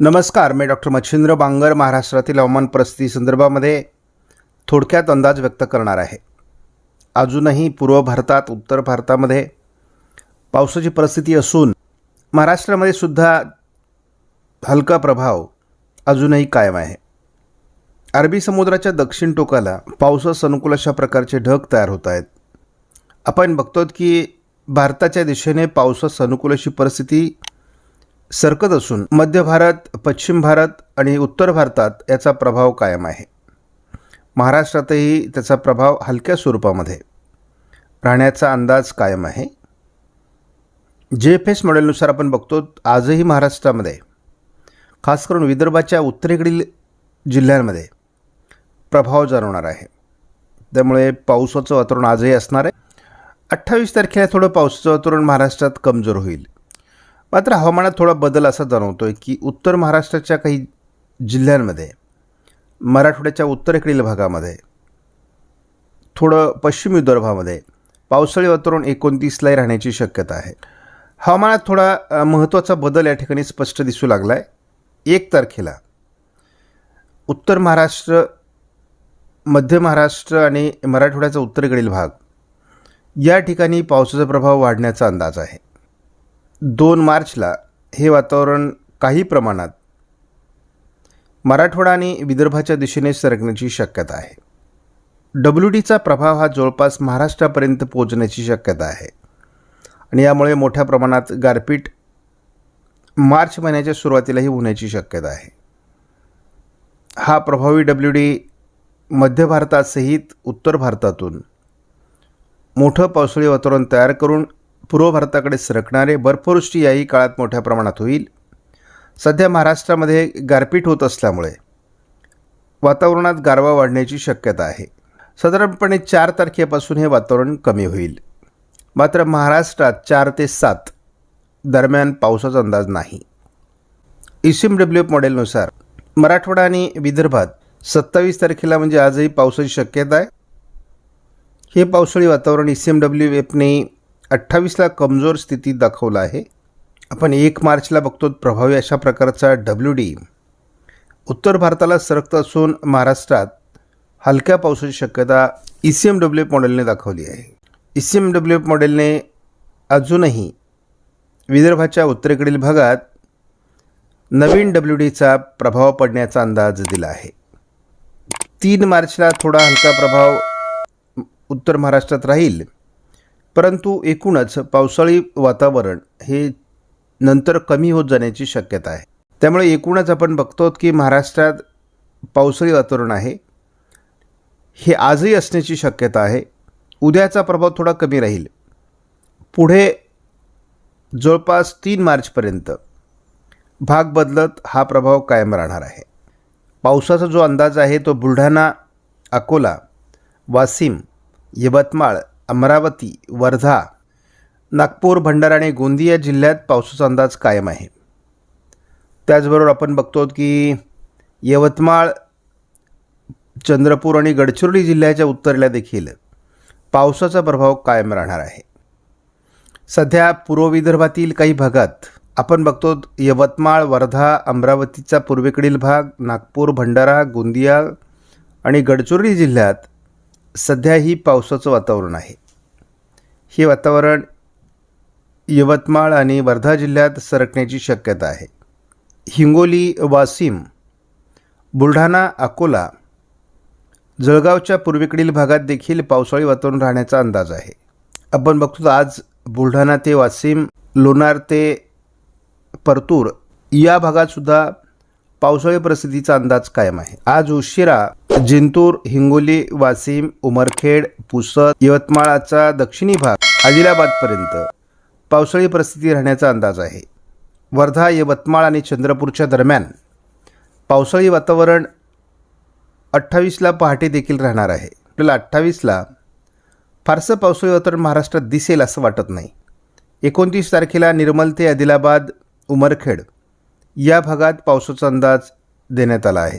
नमस्कार मी डॉक्टर मच्छिंद्र बांगर महाराष्ट्रातील हवामान परिस्थिती संदर्भामध्ये थोडक्यात अंदाज व्यक्त करणार आहे. अजूनही पूर्व भारतात उत्तर भारतामध्ये पावसाची परिस्थिती असून महाराष्ट्रामध्ये सुद्धा हलका प्रभाव अजूनही कायम आहे. अरबी समुद्राच्या दक्षिण टोकाला पावसास अनुकूल अशा प्रकारचे ढग तयार होत आहेत. आपण बघतो की भारताच्या दिशेने पावसास अनुकूल अशी परिस्थिती सरकत असून मध्य भारत पश्चिम भारत आणि उत्तर भारतात याचा प्रभाव कायम आहे. महाराष्ट्रातही त्याचा प्रभाव हलक्या स्वरूपामध्ये राहण्याचा अंदाज कायम आहे. जे एफ एस मॉडेलनुसार आपण बघतो आजही महाराष्ट्रामध्ये खास करून विदर्भाच्या उत्तरेकडील जिल्ह्यांमध्ये प्रभाव जाणवणार आहे. त्यामुळे पावसाचं वातावरण आजही असणार आहे. अठ्ठावीस तारखेला थोडं पावसाचं वातावरण महाराष्ट्रात कमजोर होईल. मात्र हवामानात थोडा बदल असा जाणवतो आहे की उत्तर महाराष्ट्राच्या काही जिल्ह्यांमध्ये मराठवाड्याच्या उत्तरेकडील भागामध्ये थोडं पश्चिम विदर्भामध्ये पावसाळी वातावरण एकोणतीसलाही राहण्याची शक्यता आहे. हवामानात थोडा महत्त्वाचा बदल या ठिकाणी स्पष्ट दिसू लागला आहे एक तारखेला उत्तर महाराष्ट्र मध्य महाराष्ट्र आणि मराठवाड्याचा उत्तरेकडील भाग या ठिकाणी पावसाचा प्रभाव वाढण्याचा अंदाज आहे. दोन मार्चला हे वातावरण काही प्रमाणात मराठवाडा आणि विदर्भाच्या दिशेने सरकण्याची शक्यता आहे. डब्ल्यू डीचा प्रभाव हा जवळपास महाराष्ट्रापर्यंत पोहोचण्याची शक्यता आहे. आणि यामुळे मोठ्या प्रमाणात गारपीट मार्च महिन्याच्या सुरुवातीलाही होण्याची शक्यता आहे. हा प्रभावी डब्ल्यू डी मध्य भारतासहित उत्तर भारतातून मोठं पावसाळी वातावरण तयार करून पूर्व भारताकडे सरकणारे बर्फवृष्टी याही काळात मोठ्या प्रमाणात होईल. सध्या महाराष्ट्रामध्ये गारपीट होत असल्यामुळे वातावरणात गारवा वाढण्याची शक्यता आहे. साधारणपणे चार तारखेपासून हे वातावरण कमी होईल. मात्र महाराष्ट्रात चार ते सात दरम्यान पावसाचा अंदाज नाही. इसिम डब्ल्यू एफ मॉडेलनुसार मराठवाडा आणि विदर्भात सत्तावीस तारखेला म्हणजे आजही पावसाची शक्यता आहे. हे पावसाळी वातावरण ई सी एम डब्ल्यू एफने अठ्ठावीसला कमजोर स्थितीत दाखवलं आहे. आपण एक मार्चला बघतो प्रभावी अशा प्रकारचा डब्ल्यू डी उत्तर भारताला सरकत असून महाराष्ट्रात हलक्या पावसाची शक्यता E C M W F मॉडेलने दाखवली आहे. E C M W F मॉडेलने अजूनही विदर्भाच्या उत्तरेकडील भागात नवीन डब्ल्यू डीचा प्रभाव पडण्याचा अंदाज दिला आहे. तीन मार्चला थोडा हलका प्रभाव उत्तर महाराष्ट्रात राहील. परंतु एकूणच पावसाळी वातावरण हे नंतर कमी होत जाण्याची शक्यता आहे. त्यामुळे एकूणच आपण बघतो की महाराष्ट्रात पावसाळी वातावरण आहे. हे आजही असण्याची शक्यता आहे. उद्याचा प्रभाव थोडा कमी राहील. पुढे जवळपास तीन मार्चपर्यंत भाग बदलत हा प्रभाव कायम राहणार आहे. पावसाचा जो अंदाज आहे तो बुलढाणा अकोला वाशिम यवतमाळ अमरावती वर्धा नागपूर भंडारा आणि गोंदिया जिल्ह्यात पावसाचा अंदाज कायम आहे. त्याचबरोबर आपण बघतो की यवतमाळ चंद्रपूर आणि गडचिरोली जिल्ह्याच्या उत्तरेला देखील पावसाचा प्रभाव कायम राहणार आहे. सध्या पूर्व विदर्भातील काही भागात आपण बघतो यवतमाळ वर्धा अमरावतीचा पूर्वेकडील भाग नागपूर भंडारा गोंदिया आणि गडचिरोली जिल्ह्यात सध्याही पावसाचं वातावरण आहे. हे वातावरण यवतमाळ आणि वर्धा जिल्ह्यात सरकण्याची शक्यता आहे. हिंगोली वाशिम बुलढाणा अकोला जळगावच्या पूर्वेकडील भागात देखील पावसाळी वातावरण राहण्याचा अंदाज आहे. आपण बघतो आज बुलढाणा ते वाशिम लोणार ते परतूर या भागातसुद्धा पावसाळी परिस्थितीचा अंदाज कायम आहे. आज उशिरा जिंतूर हिंगोली वाशिम उमरखेड पुसद यवतमाळाचा दक्षिणी भाग आदिलाबादपर्यंत पावसाळी परिस्थिती राहण्याचा अंदाज आहे. वर्धा यवतमाळ आणि चंद्रपूरच्या दरम्यान पावसाळी वातावरण अठ्ठावीसला पहाटे देखील राहणार आहे. आपल्याला अठ्ठावीसला फारसं पावसाळी वातावरण महाराष्ट्रात दिसेल असं वाटत नाही. एकोणतीस तारखेला निर्मल ते आदिलाबाद उमरखेड या भागात पावसाचा अंदाज देण्यात आला आहे.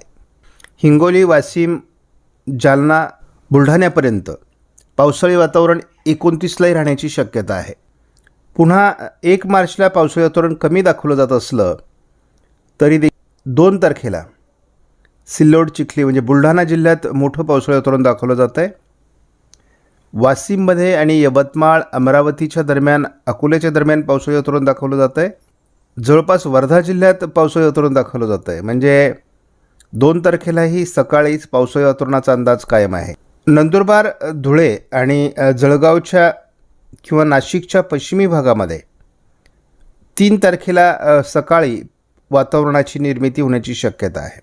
हिंगोली वाशिम जालना बुलढाण्यापर्यंत पावसाळी वातावरण एकोणतीसलाही राहण्याची शक्यता आहे. पुन्हा एक मार्चला पावसाळी वातावरण कमी दाखवलं जात असलं तरी दे दोन तारखेला सिल्लोड चिखली म्हणजे बुलढाणा जिल्ह्यात मोठं पावसाळी वातावरण दाखवलं जात आहे. वाशिममध्ये आणि यवतमाळ अमरावतीच्या दरम्यान अकोल्याच्या दरम्यान पावसाळी वातावरण दाखवलं जात आहे. जवळपास वर्धा जिल्ह्यात पावसाळी वातावरण दाखवलं जात आहे म्हणजे दोन तारखेलाही सकाळीच पावसाळी वातावरणाचा अंदाज कायम आहे. नंदुरबार धुळे आणि जळगावच्या किंवा नाशिकच्या पश्चिमी भागामध्ये तीन तारखेला सकाळी वातावरणाची निर्मिती होण्याची शक्यता आहे.